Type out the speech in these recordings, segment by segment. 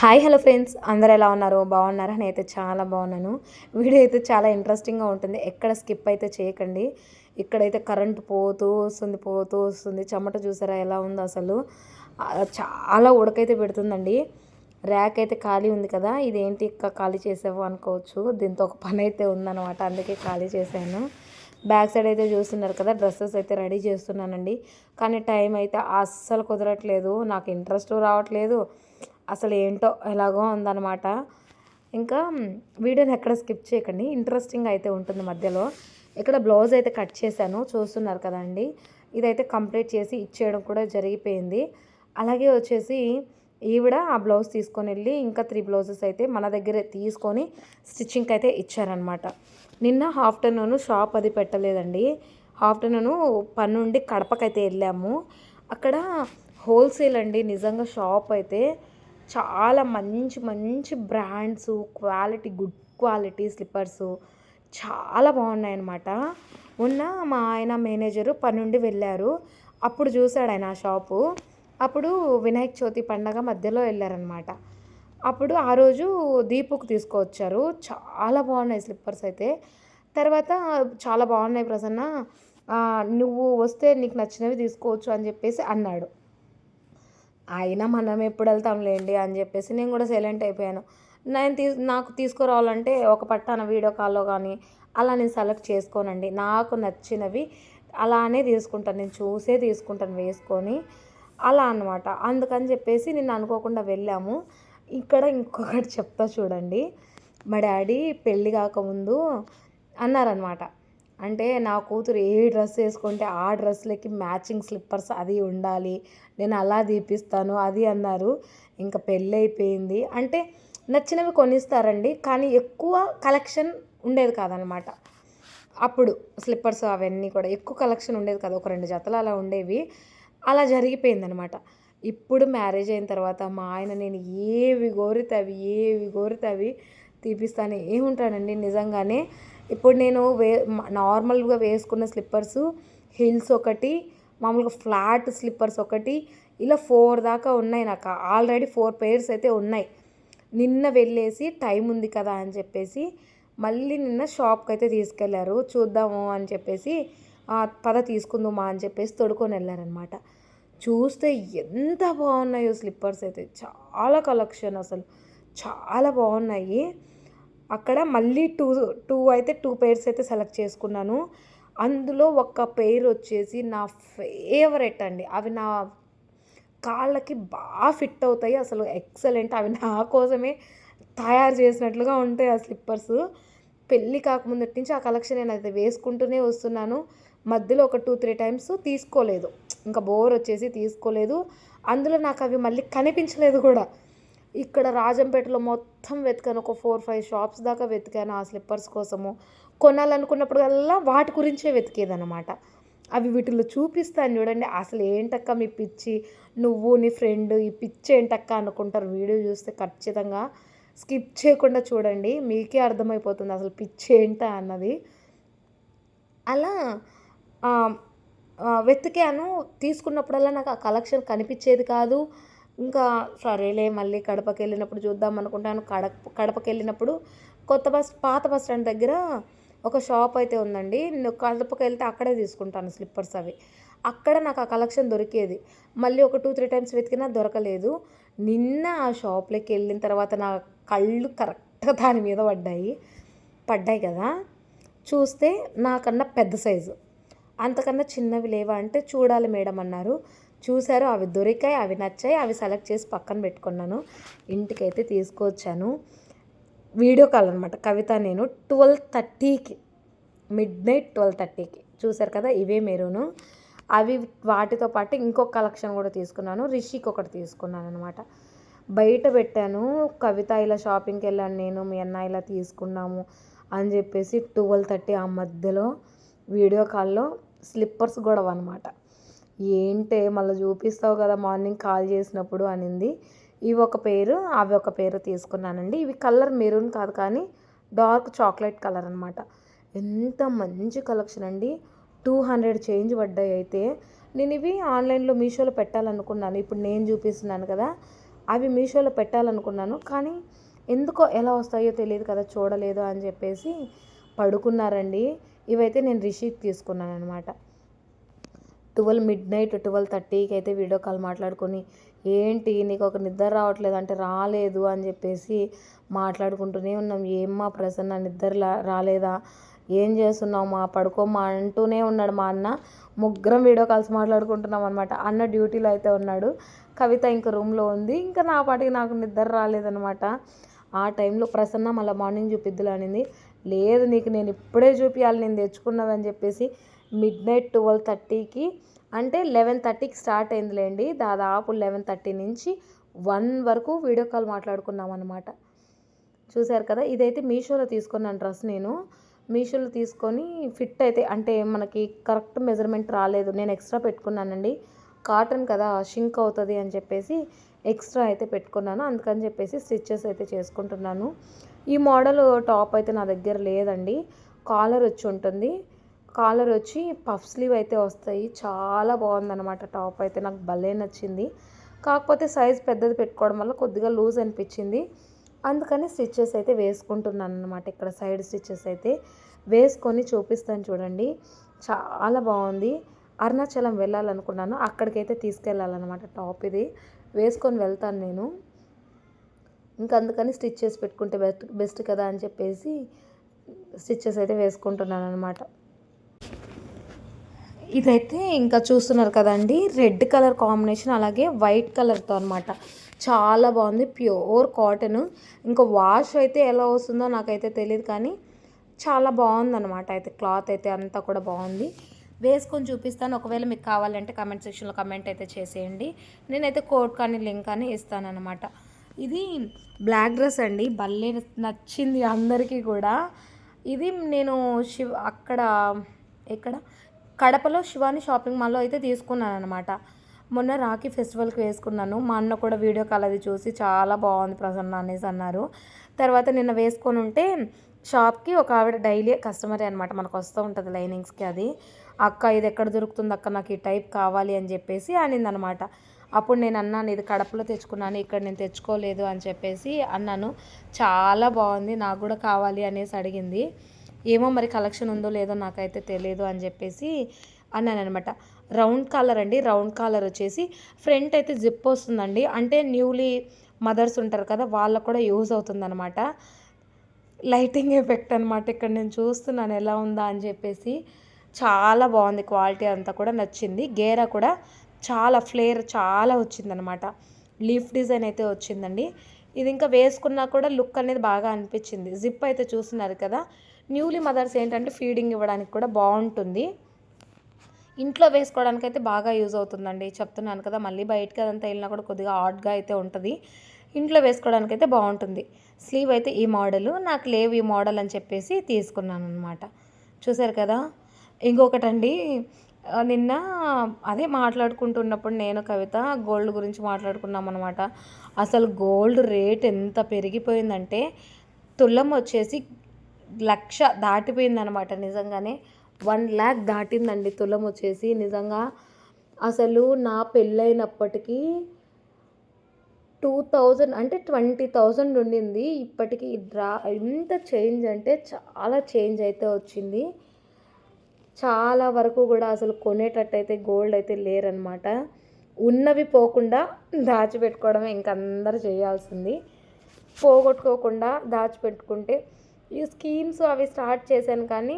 Hi hello friends. అందరు ఎలా ఉన్నారు? బాగున్నారా? నేనైతే చాలా బాగున్నాను. వీడియో అయితే చాలా ఇంట్రెస్టింగ్గా ఉంటుంది. ఎక్కడ స్కిప్ అయితే చేయకండి. ఇక్కడైతే కరెంట్ పోతూ వస్తుంది పోతూ వస్తుంది. చెమట చూసారా ఎలా ఉందో అసలు. చాలా ఉడకైతే పెడుతుందండి. ర్యాక్ అయితే ఖాళీ ఉంది కదా. ఇదేంటి ఇంకా ఖాళీ చేసావు అనుకోవచ్చు. దీంతో ఒక పని అయితే ఉందన్నమాట. అందుకే ఖాళీ చేశాను. బ్యాక్ సైడ్ అయితే చూస్తున్నారు కదా. డ్రెస్సెస్ అయితే రెడీ చేస్తున్నానండి. కానీ టైం అయితే అస్సలు కుదరట్లేదు. నాకు ఇంట్రెస్ట్ రావట్లేదు. అసలు ఏంటో ఎలాగో ఉందన్నమాట. ఇంకా వీడియోని ఎక్కడ స్కిప్ చేయకండి. ఇంట్రెస్టింగ్ అయితే ఉంటుంది మధ్యలో. ఇక్కడ బ్లౌజ్ అయితే కట్ చేశాను. చూస్తున్నారు కదండి. ఇదైతే కంప్లీట్ చేసి ఇచ్చేయడం కూడా జరిగిపోయింది. అలాగే వచ్చేసి ఈవిడ ఆ బ్లౌజ్ తీసుకొని వెళ్ళి ఇంకా త్రీ బ్లౌజెస్ అయితే మన దగ్గరే తీసుకొని స్టిచ్చింగ్కి అయితే ఇచ్చారనమాట నిన్న ఆఫ్టర్నూన్ షాప్ అది పెట్టలేదండి. ఆఫ్టర్నూన్ పన్నుండి కడపకైతే వెళ్ళాము. అక్కడ హోల్సేల్ అండి. నిజంగా షాప్ అయితే చాలా మంచి మంచి brands quality good quality slippers చాలా బాగున్నాయి అనమాట మొన్న మా ఆయన మేనేజరు పని నుండి వెళ్ళారు. అప్పుడు చూశాడు ఆయన ఆ షాపు. అప్పుడు వినాయక చవితి పండగ మధ్యలో వెళ్ళారనమాట అప్పుడు ఆ రోజు దీపుకు తీసుకువచ్చారు. చాలా బాగున్నాయి స్లిప్పర్స్ అయితే. తర్వాత చాలా బాగున్నాయి ప్రసన్న. నువ్వు వస్తే నీకు నచ్చినవి తీసుకోవచ్చు అని చెప్పేసి అన్నాడు. అయినా మనం ఎప్పుడు వెళ్తాంలేండి అని చెప్పేసి నేను కూడా సైలెంట్ అయిపోయాను. నేను తీ నాకు తీసుకురావాలంటే ఒక పట్టాన వీడియో కాల్లో కానీ అలా నేను సెలెక్ట్ చేసుకోనండి. నాకు నచ్చినవి అలానే తీసుకుంటాను. నేను చూసే తీసుకుంటాను వేసుకొని అలా అన్నమాట. అందుకని చెప్పేసి నేను అనుకోకుండా వెళ్ళాము. ఇక్కడ ఇంకొకటి చెప్తా చూడండి. మా డాడీ పెళ్ళి కాకముందు అన్నారనమాట అంటే నా కూతురు ఏ డ్రెస్ వేసుకుంటే ఆ డ్రెస్లకి మ్యాచింగ్ స్లిప్పర్స్ అది ఉండాలి. నేను అలా తీపిస్తాను అది అన్నారు. ఇంకా పెళ్ళి అయిపోయింది అంటే నచ్చినవి కొనిస్తారండి. కానీ ఎక్కువ కలెక్షన్ ఉండేది కాదనమాట. అప్పుడు స్లిప్పర్స్ అవన్నీ కూడా ఎక్కువ కలెక్షన్ ఉండేది కదా. ఒక రెండు జతలు అలా ఉండేవి. అలా జరిగిపోయిందనమాట. ఇప్పుడు మ్యారేజ్ అయిన తర్వాత మా ఆయన నేను ఏవి కోరితే అవి ఏవి కోరితే అవి తీపిస్తాను. ఏముంటానండి నిజంగానే? ఇప్పుడు నేను వే నార్మల్గా వేసుకున్న స్లిప్పర్స్ హిల్స్ ఒకటి మామూలుగా ఫ్లాట్ స్లిప్పర్స్ ఒకటి ఇలా ఫోర్ దాకా ఉన్నాయి నాకు. ఆల్రెడీ ఫోర్ పేర్స్ అయితే ఉన్నాయి. నిన్న వెళ్ళేసి టైం ఉంది కదా అని చెప్పేసి మళ్ళీ నిన్న షాప్కి అయితే తీసుకెళ్ళారు. చూద్దాము అని చెప్పేసి "ఆ, పద తీసుకుందామా అని చెప్పేసి తొడుకొని వెళ్ళారనమాట చూస్తే ఎంత బాగున్నాయో స్లిప్పర్స్ అయితే. చాలా కలెక్షన్ అసలు. చాలా బాగున్నాయి. అక్కడ మళ్ళీ టూ టూ అయితే టూ పెయిర్స్ అయితే సెలెక్ట్ చేసుకున్నాను. అందులో ఒక పెయిర్ వచ్చేసి నా ఫేవరెట్ అండి. అవి నా కాళ్ళకి బాగా ఫిట్ అవుతాయి. అసలు ఎక్సలెంట్ అవి నా కోసమే తయారు చేసినట్లుగా ఉంటాయి ఆ స్లిప్పర్స్ పెళ్ళి కాకముందటి నుంచి ఆ కలెక్షన్ నేను అయితే వేసుకుంటూనే వస్తున్నాను. మధ్యలో ఒక టూ త్రీ టైమ్స్ తీసుకోలేదు. ఇంకా బోర్ వచ్చేసి తీసుకోలేదు. అందులో నాకు అవి మళ్ళీ కనిపించలేదు కూడా. ఇక్కడ రాజంపేటలో మొత్తం వెతికాను. ఒక ఫోర్ ఫైవ్ షాప్స్ దాకా వెతికాను ఆ స్లిప్పర్స్ కోసము. కొనాలనుకున్నప్పుడల్లా వాటి గురించే వెతికేదనమాట అవి వీటిలో చూపిస్తాను చూడండి. అసలు ఏంటక్క మీ పిచ్చి? నువ్వు నీ ఫ్రెండ్ ఈ పిచ్చి ఏంటక్క అనుకుంటారు. వీడియో చూస్తే ఖచ్చితంగా స్కిప్ చేయకుండా చూడండి. మీకే అర్థమైపోతుంది అసలు పిచ్చి ఏంటా అన్నది. అలా వెతికాను. తీసుకున్నప్పుడల్లా నాకు ఆ కలెక్షన్ కనిపించేది కాదు. ఇంకా సరేలే మళ్ళీ కడపకి వెళ్ళినప్పుడు చూద్దాం అనుకుంటాను. కడప కడపకి వెళ్ళినప్పుడు కొత్త బస్ పాత బస్ స్టాండ్ దగ్గర ఒక షాప్ అయితే ఉందండి. నేను కడపకి వెళ్తే అక్కడే తీసుకుంటాను స్లిప్పర్స్ అవి. అక్కడ నాకు ఆ కలెక్షన్ దొరికేది. మళ్ళీ ఒక టూ త్రీ టైమ్స్ వెతికినా దొరకలేదు. నిన్న ఆ షాప్లోకి వెళ్ళిన తర్వాత నా కళ్ళు కరెక్ట్గా దాని మీద పడ్డాయి. పడ్డాయి కదా. చూస్తే నాకన్నా పెద్ద సైజు. అంతకన్నా చిన్నవి లేవా అంటే చూడాలి మేడం అన్నారు. చూశారు అవి దొరికాయి అవి నచ్చాయి అవి సెలెక్ట్ చేసి పక్కన పెట్టుకున్నాను. ఇంటికైతే తీసుకొచ్చాను. వీడియో కాల్ అనమాట కవిత నేను ట్వెల్వ్ థర్టీకి మిడ్ నైట్ ట్వెల్వ్ థర్టీకి. చూశారు కదా ఇవే మెరూను. అవి వాటితో పాటు ఇంకొక కలెక్షన్ కూడా తీసుకున్నాను. రిషికి ఒకటి తీసుకున్నాను అనమాట బయట పెట్టాను. కవిత ఇలా షాపింగ్కి వెళ్ళాను నేను మీ అన్న ఇలా తీసుకున్నాము అని చెప్పేసి ట్వెల్వ్ థర్టీ ఆ మధ్యలో వీడియో కాల్లో స్లిప్పర్స్ గొడవ అనమాట ఏంటే మళ్ళీ చూపిస్తావు కదా మార్నింగ్ కాల్ చేసినప్పుడు అనింది. ఇవి ఒక పేరు అవి ఒక పేరు తీసుకున్నానండి. ఇవి కలర్ మెరూన్ కాదు కానీ డార్క్ చాక్లెట్ కలర్ అనమాట ఎంత మంచి కలెక్షన్ అండి. టూ హండ్రెడ్ చేంజ్ పడ్డాయి అయితే. నేను ఇవి ఆన్లైన్లో మీషోలో పెట్టాలనుకున్నాను. ఇప్పుడు నేను చూపిస్తున్నాను కదా. అవి మీషోలో పెట్టాలనుకున్నాను. కానీ ఎందుకో ఎలా వస్తాయో తెలియదు కదా చూడలేదు అని చెప్పేసి పడుకున్నారండి. ఇవైతే నేను రిసీట్ తీసుకున్నాను అనమాట ట్వెల్వ్ మిడ్ నైట్ ట్వెల్వ్ థర్టీకి అయితే వీడియో కాల్ మాట్లాడుకొని ఏంటి నీకు ఒక నిద్ర రావట్లేదు అంటే రాలేదు అని చెప్పేసి మాట్లాడుకుంటూనే ఉన్నాం. ఏమ్మా ప్రసన్న నిద్ర రాలేదా? ఏం చేస్తున్నావు మా? పడుకోమా అంటూనే ఉన్నాడు మా అన్న. ముగ్గురం వీడియో కాల్స్ మాట్లాడుకుంటున్నాం అనమాట అన్న డ్యూటీలో అయితే ఉన్నాడు. కవిత ఇంకా రూమ్లో ఉంది. ఇంకా నా పాటికి నాకు నిద్ర రాలేదనమాట ఆ టైంలో ప్రసన్న మళ్ళీ మార్నింగ్ చూపిద్దులు అనింది. లేదు నీకు నేను ఇప్పుడే చూపించాలి నేను తెచ్చుకున్నదని చెప్పేసి మిడ్ నైట్ ట్వెల్వ్ థర్టీకి అంటే లెవెన్ థర్టీకి స్టార్ట్ అయిందిలేండి. దాదాపు లెవెన్ థర్టీ నుంచి వన్ వరకు వీడియో కాల్ మాట్లాడుకున్నాం అనమాట చూశారు కదా? ఇదైతే మీషోలో తీసుకున్నాను డ్రెస్ నేను. మీషోలో తీసుకొని ఫిట్ అయితే అంటే మనకి కరెక్ట్ మెజర్మెంట్ రాలేదు. నేను ఎక్స్ట్రా పెట్టుకున్నానండి. కాటన్ కదా షింక్ అవుతుంది అని చెప్పేసి ఎక్స్ట్రా అయితే పెట్టుకున్నాను. అందుకని చెప్పేసి స్టిచ్చెస్ అయితే చేసుకుంటున్నాను. ఈ మోడల్ టాప్ అయితే నా దగ్గర లేదండి. కాలర్ వచ్చి ఉంటుంది. కాలర్ వచ్చి పఫ్ స్లీవ్ అయితే వస్తాయి. చాలా బాగుందన్నమాట టాప్ అయితే. నాకు భలే నచ్చింది. కాకపోతే సైజ్ పెద్దది పెట్టుకోవడం వల్ల కొద్దిగా లూజ్ అనిపించింది. అందుకని స్టిచ్చెస్ అయితే వేసుకుంటున్నాను అనమాట ఇక్కడ సైడ్ స్టిచ్చెస్ అయితే వేసుకొని చూపిస్తాను చూడండి. చాలా బాగుంది. అరుణాచలం వెళ్ళాలనుకున్నాను. అక్కడికైతే తీసుకెళ్ళాలన్నమాట టాప్ ఇది. వేసుకొని వెళ్తాను నేను. ఇంకా అందుకని స్టిచ్ చేసి పెట్టుకుంటే బెస్ట్ బెస్ట్ కదా అని చెప్పేసి స్టిచ్చెస్ అయితే వేసుకుంటున్నాను అనమాట ఇదైతే ఇంకా చూస్తున్నారు కదండి రెడ్ కలర్ కాంబినేషన్ అలాగే వైట్ కలర్తో అనమాట చాలా బాగుంది ప్యూర్ కాటన్. ఇంకా వాష్ అయితే ఎలా వస్తుందో నాకైతే తెలియదు కానీ చాలా బాగుందన్నమాట అయితే క్లాత్ అయితే అంతా కూడా బాగుంది. వేసుకొని చూపిస్తాను. ఒకవేళ మీకు కావాలంటే కమెంట్ సెక్షన్లో కమెంట్ అయితే చేసేయండి. నేనైతే కోడ్ కానీ లింక్ కానీ ఇస్తానన్నమాట ఇది బ్లాక్ డ్రెస్ అండి. భలే నచ్చింది అందరికీ కూడా. ఇది నేను శివ అక్కడ ఇక్కడ కడపలో శివాని షాపింగ్ మాల్లో అయితే తీసుకున్నాను అనమాట మొన్న రాఖీ ఫెస్టివల్కి వేసుకున్నాను. మా అన్న కూడా వీడియో కాల్ అది చూసి చాలా బాగుంది ప్రసన్న అనేసి అన్నారు. తర్వాత నిన్న వేసుకొని ఉంటే షాప్కి ఒక ఆవిడ డైలీ కస్టమరే అనమాట మనకు వస్తూ ఉంటుంది లైనింగ్స్కి అది. అక్క ఇది ఎక్కడ దొరుకుతుంది అక్క నాకు ఈ టైప్ కావాలి అని చెప్పేసి అనిందనమాట అప్పుడు నేను అన్నాను ఇది కడపలో తెచ్చుకున్నాను ఇక్కడ నేను తెచ్చుకోలేదు అని చెప్పేసి అన్నాను. చాలా బాగుంది నాకు కూడా కావాలి అనేసి అడిగింది. ఏమో మరి కలెక్షన్ ఉందో లేదో నాకైతే తెలియదు అని చెప్పేసి అన్నాను అనమాట రౌండ్ కాలర్ అండి. రౌండ్ కాలర్ వచ్చేసి ఫ్రంట్ అయితే జిప్ వస్తుందండి. అంటే న్యూలీ మదర్స్ ఉంటారు కదా వాళ్ళకు కూడా యూజ్ అవుతుందన్నమాట. లైటింగ్ ఎఫెక్ట్ అనమాట ఇక్కడ నేను చూస్తున్నాను ఎలా ఉందా అని చెప్పేసి. చాలా బాగుంది క్వాలిటీ అంతా కూడా నచ్చింది. గేరా కూడా చాలా ఫ్లేర్ చాలా వచ్చిందనమాట లీఫ్ డిజైన్ అయితే వచ్చిందండి. ఇది ఇంకా వేసుకున్నా కూడా లుక్ అనేది బాగా అనిపించింది. జిప్ అయితే చూస్తున్నారు కదా. న్యూలీ మదర్స్ ఏంటంటే ఫీడింగ్ ఇవ్వడానికి కూడా బాగుంటుంది. ఇంట్లో వేసుకోవడానికి అయితే బాగా యూజ్ అవుతుందండి. చెప్తున్నాను కదా మళ్ళీ బయటకి అదంతా వెళ్ళినా కూడా కొద్దిగా హాట్గా అయితే ఉంటుంది. ఇంట్లో వేసుకోవడానికి అయితే బాగుంటుంది. స్లీవ్ అయితే ఈ మోడల్ నాకు లేవు ఈ మోడల్ అని చెప్పేసి తీసుకున్నాను అనమాట చూసారు కదా? ఇంకొకటండి నిన్న అదే మాట్లాడుకుంటున్నప్పుడు నేను కవిత గోల్డ్ గురించి మాట్లాడుకున్నాం అనమాట అసలు గోల్డ్ రేట్ ఎంత పెరిగిపోయిందంటే తులం వచ్చేసి లక్ష దాటిపోయిందనమాట నిజంగానే. వన్ ల్యాక్ దాటిందండి తులం వచ్చేసి. నిజంగా అసలు నా పెళ్ళైనప్పటికీ టూ థౌజండ్ అంటే ట్వంటీ థౌజండ్ ఉండింది. ఇప్పటికీ డ్రా ఎంత చేంజ్ అంటే చాలా చేంజ్ అయితే వచ్చింది. చాలా వరకు కూడా అసలు కొనేటట్టయితే గోల్డ్ అయితే లేరనమాట ఉన్నవి పోకుండా దాచిపెట్టుకోవడమే ఇంక అందరు చేయాల్సింది. పోగొట్టుకోకుండా దాచిపెట్టుకుంటే ఈ స్కీమ్స్ అవి స్టార్ట్ చేశాను కానీ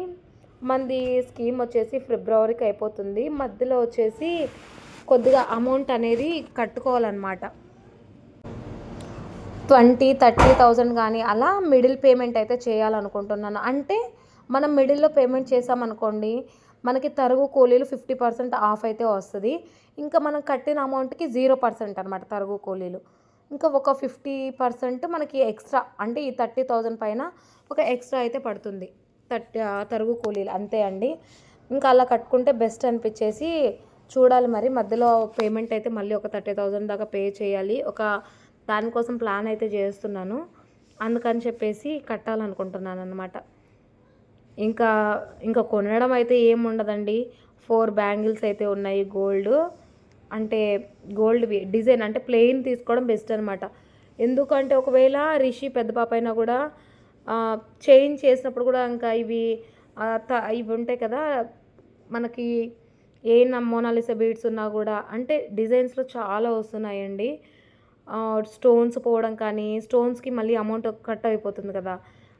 మంది స్కీమ్ వచ్చేసి ఫిబ్రవరికి అయిపోతుంది. మధ్యలో వచ్చేసి కొద్దిగా అమౌంట్ అనేది కట్టుకోవాలన్నమాట. ట్వంటీ థర్టీ థౌజండ్ కానీ అలా మిడిల్ పేమెంట్ అయితే చేయాలనుకుంటున్నాను. అంటే మనం మిడిల్లో పేమెంట్ చేసామనుకోండి మనకి తరుగు కూలీలు ఫిఫ్టీ పర్సెంట్ ఆఫ్ అయితే వస్తుంది. ఇంకా మనం కట్టిన అమౌంట్కి జీరో పర్సెంట్ అనమాట తరుగు కూలీలు. ఇంకా ఒక ఫిఫ్టీ పర్సెంట్ మనకి ఎక్స్ట్రా అంటే ఈ థర్టీ థౌజండ్ పైన ఒక ఎక్స్ట్రా అయితే పడుతుంది. థర్టీ తరుగు కూలీలు అంతే అండి. ఇంకా అలా కట్టుకుంటే బెస్ట్ అనిపించేసి చూడాలి మరి. మధ్యలో పేమెంట్ అయితే మళ్ళీ ఒక థర్టీ థౌజండ్ దాకా పే చేయాలి. ఒక దానికోసం ప్లాన్ అయితే చేస్తున్నాను. అందుకని చెప్పేసి కట్టాలనుకుంటున్నాను అనమాట ఇంకా ఇంకా కొనడం అయితే ఏం ఉండదండి ఫోర్ బ్యాంగిల్స్ అయితే ఉన్నాయి గోల్డ్. అంటే గోల్డ్వి డిజైన్ అంటే ప్లెయిన్ తీసుకోవడం బెస్ట్ అనమాట ఎందుకంటే ఒకవేళ రిషి పెద్ద పాప అయినా కూడా చేంజ్ చేసినప్పుడు కూడా ఇంకా ఇవి త- ఇవి ఉంటాయి కదా మనకి ఏ మోనాలిస బీడ్స్ ఉన్నా కూడా అంటే డిజైన్స్లో చాలా వస్తున్నాయండి. స్టోన్స్ పోవడం కానీ స్టోన్స్కి మళ్ళీ అమౌంట్ కట్ అయిపోతుంది కదా.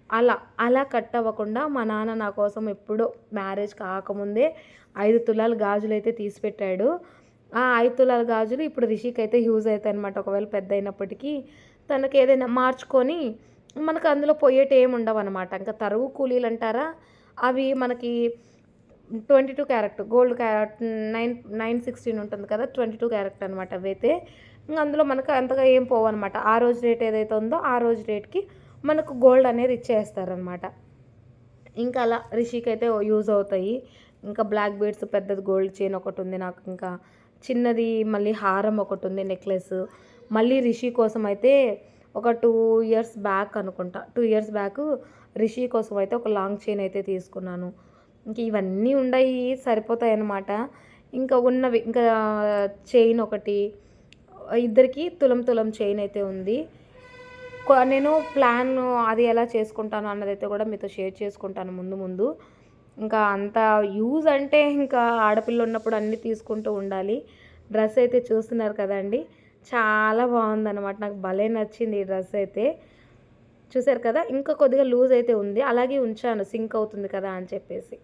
అలా అలా కట్ అవ్వకుండా మా నాన్న నా కోసం ఎప్పుడో మ్యారేజ్ కాకముందే ఐదు తులాలు గాజులు అయితే తీసి పెట్టాడు ఆ ఐదు తులాల గాజులు ఇప్పుడు రిషికి అయితే యూజ్ అవుతాయి అనమాట ఒకవేళ పెద్ద అయినప్పటికీ తనకి ఏదైనా మార్చుకొని మనకు అందులో పోయేటి ఏమి ఉండవు అనమాట ఇంకా తరువు కూలీలు అంటారా? అవి మనకి twenty two carat gold carat nine nine sixteen ఉంటుంది కదా ట్వంటీ టూ క్యారెక్ట్ అనమాట అవైతే. ఇంకా అందులో మనకు అంతగా ఏం పోవు అనమాట ఆ రోజు రేట్ ఏదైతే ఉందో ఆ రోజు రేట్కి మనకు గోల్డ్ అనేది ఇచ్చేస్తారనమాట ఇంకా అలా రిషికి అయితే యూజ్ అవుతాయి. ఇంకా బ్లాక్ బీడ్స్ పెద్దది గోల్డ్ చైన్ ఒకటి ఉంది నాకు ఇంకా. చిన్నది మళ్ళీ హారం ఒకటి ఉంది నెక్లెస్ మళ్ళీ రిషి కోసం అయితే ఒక టూ ఇయర్స్ బ్యాక్ అనుకుంటా. టూ ఇయర్స్ బ్యాక్ రిషి కోసం అయితే ఒక లాంగ్ చైన్ అయితే తీసుకున్నాను. ఇంక ఇవన్నీ ఉన్నాయి సరిపోతాయి అన్నమాట ఇంకా ఉన్నవి ఇంకా చైన్ ఒకటి. ఇద్దరికి తులం తులం చైన్ అయితే ఉంది. నేను ప్లాన్ అది ఎలా చేసుకుంటాను అన్నదైతే కూడా మీతో షేర్ చేసుకుంటాను ముందు ముందు. ఇంకా అంత యూజ్ అంటే ఇంకా ఆడపిల్ల ఉన్నప్పుడు అన్నీ తీసుకుంటూ ఉండాలి. డ్రెస్ అయితే చూస్తున్నారు కదండి. చాలా బాగుందన్నమాట. నాకు భలే నచ్చింది ఈ డ్రెస్ అయితే. చూసారు కదా? ఇంకా కొద్దిగా లూజ్ అయితే ఉంది. అలాగే ఉంచాను. సింక్ అవుతుంది కదా అని చెప్పేసి.